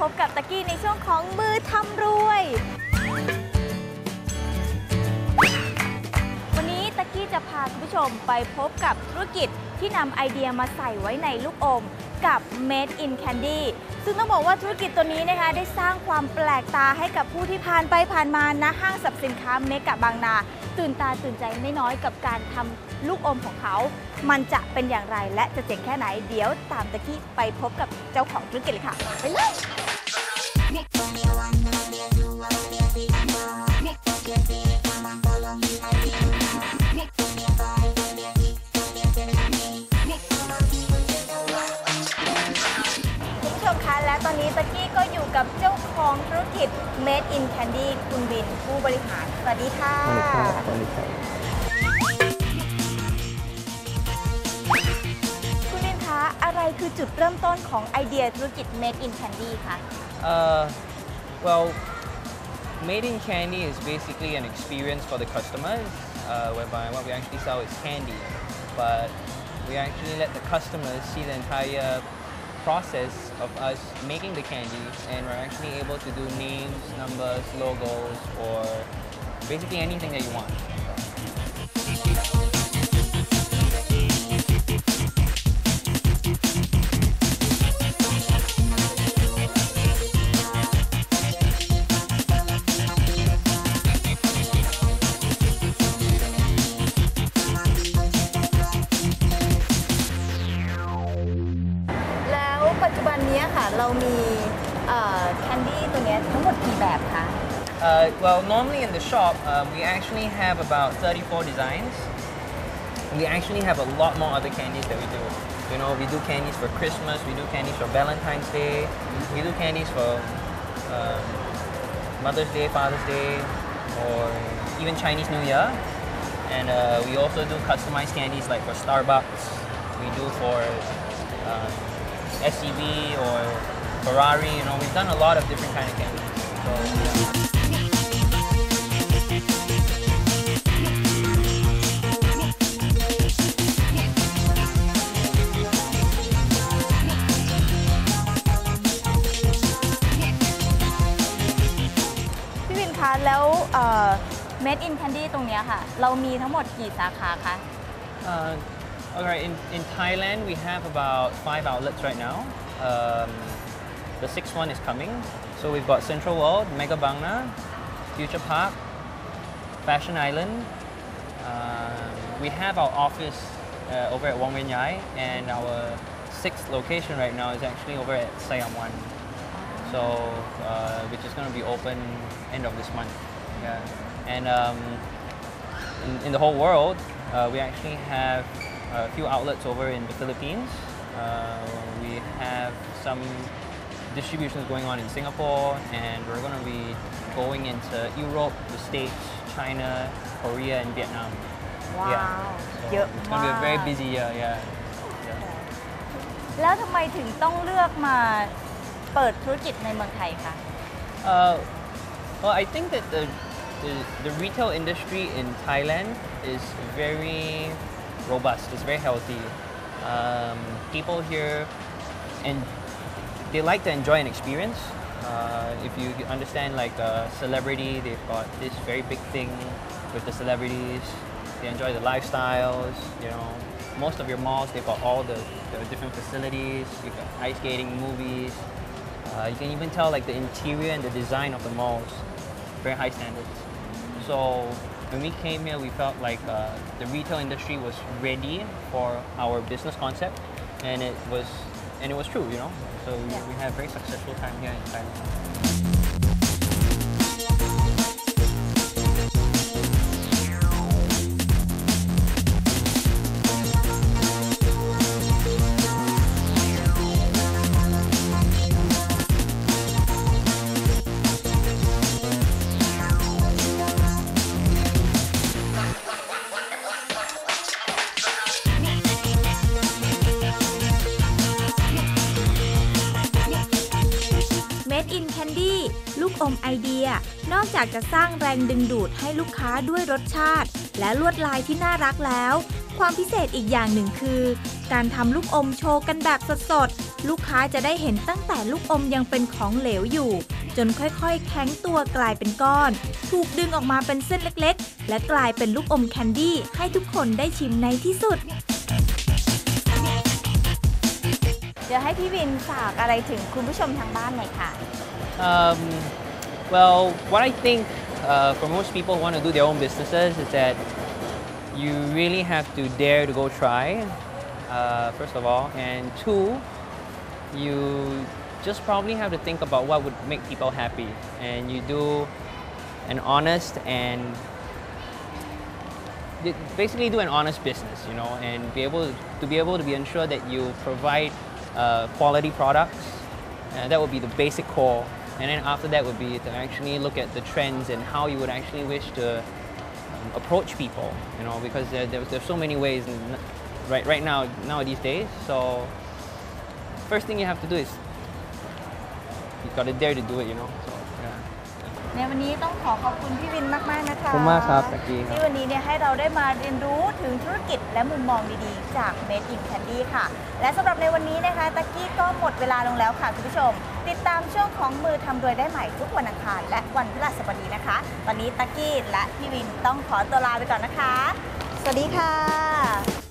พบกับตะกี้ในช่วงของมือทำรวย วันนี้ตะกี้จะพาคุณผู้ชมไปพบกับธุรกิจที่นำไอเดียมาใส่ไว้ในลูกอมกับ Made in Candy ซึ่งต้องบอกว่าธุรกิจตัวนี้นะคะได้สร้างความแปลกตาให้กับผู้ที่ผ่านไปผ่านมาณห้างสรรพสินค้าเมกะบางนา ตื่นตาตื่นใจไม่น้อยกับการทำลูกอมของเขา มันจะเป็นอย่างไรและจะเจ๋งแค่ไหน เดี๋ยวตามตะกี้ไปพบกับเจ้าของธุรกิจเลยค่ะ ไปเลย ตอนนี้ตะกี้ก็อยู่กับเจ้าของธุรกิจ Made in Candy คุณวินผู้บริหาร สวัสดีค่ะ สวัสดีครับสวัสดีครับคุณวินคะ อะไรคือจุดเริ่มต้นของไอเดียธุรกิจ Made in Candy คะ Uh, well, made in candy is basically an experience for the customers, uh, whereby what we actually sell is candy, but we actually let the customers see the entire process of us making the candy, and we're actually able to do names, numbers, logos, or basically anything that you want. แคนดี้ตัวเนี้ยทั้งหมดกี่แบบคะ Uh, well, normally in the shop, um, we actually have about 34 designs. We actually have a lot more other candies that we do. You know, we do candies for Christmas, we do candies for Valentine's Day, we do candies for um, Mother's Day, Father's Day, or even Chinese New Year. And uh, we also do customized candies like for Starbucks. We do for um, SCV or Ferrari. You know, we've done a lot of different kind of candies. So, yeah. พี่วินคะแล้วเอ่อ Made in Candy ตรงเนี้ยค่ะ เรามีทั้งหมดกี่สาขาคะ Uh, all right, in, in Thailand, we have about five outlets right now. Um, the sixth one is coming. So we've got Central World, Mega Bangna, Future Park, Fashion Island. Um, we have our office uh, over at Wong Wen Yai, and our sixth location right now is actually over at Siam One. So, uh, which is going to be open end of this month. Yeah, and um, in, in the whole world, uh, we actually have a few outlets over in the Philippines. Uh, we have some distributions going on in Singapore, and we're going to be going into Europe, the States, China, Korea, and Vietnam. ว้าว Yeah. So เยอะ it's มา going to be a very ก busy year. Yeah. yeah. แล้วทำไมถึงต้องเลือกมาเปิดธุรกิจในเมืองไทยคะ Uh, well, I think that the, the the retail industry in Thailand is very robust. It's very healthy. Um, people here and they like to enjoy an experience. Uh, if you understand, like a celebrity, they've got this very big thing with the celebrities. They enjoy the lifestyles. You know, most of your malls they've got all the, the different facilities. You've got ice skating, movies. Uh, you can even tell like the interior and the design of the malls, very high standards. So when we came here, we felt like uh, the retail industry was ready for our business concept, and it was, and it was true, you know. So we, Yeah. we had a very successful time here in Thailand. อมไอเดีย นอกจากจะสร้างแรงดึงดูดให้ลูกค้าด้วยรสชาติ และลวดลายที่น่ารักแล้ว ความพิเศษอีกอย่างหนึ่งคือ การทำลูกอมโชว์กันแบบสดๆ ลูกค้าจะได้เห็นตั้งแต่ลูกอมยังเป็นของเหลวอยู่ จนค่อยๆ แข็งตัวกลายเป็นก้อน ถูกดึงออกมาเป็นเส้นเล็กๆ และกลายเป็นลูกอมแคนดี้ให้ทุกคนได้ชิมในที่สุดเดี๋ยวให้พี่วินฝากอะไรถึงคุณผู้ชมทางบ้านหน่อยค่ะ well, what I think uh, for most people who want to do their own businesses is that you really have to dare to go try, uh, first of all, and two, you just probably have to think about what would make people happy, and you do an honest and basically do an honest business, you know, and be able to be able to be ensured that you provide uh, quality products. That would be the basic core, and then after that would be to actually look at the trends and how you would actually wish to um, approach people, you know, because there, there's, there's so many ways in, right right now now these days. So first thing you have to do is you got to dare to do it, you know. So yeah. ในวันนี้ต้องขอขอบคุณพี่วินมาก ๆ นะคะ ขอบคุณมากครับตะกี้ครับ ที่วันนี้เนี่ยให้เราได้มาเรียนรู้ถึงธุรกิจและมุมมองดีๆ จาก Made in Candy ค่ะ และสำหรับในวันนี้นะคะตะกี้ก็หมดเวลาลงแล้วค่ะคุณผู้ชม ติดตามช่วงของมือทำรวยได้ใหม่ทุกวันอังคารและวันพฤหัสบดีนะคะตอนนี้ตะกี้และพี่วินต้องขอตัวลาไปก่อนนะคะ สวัสดีค่ะ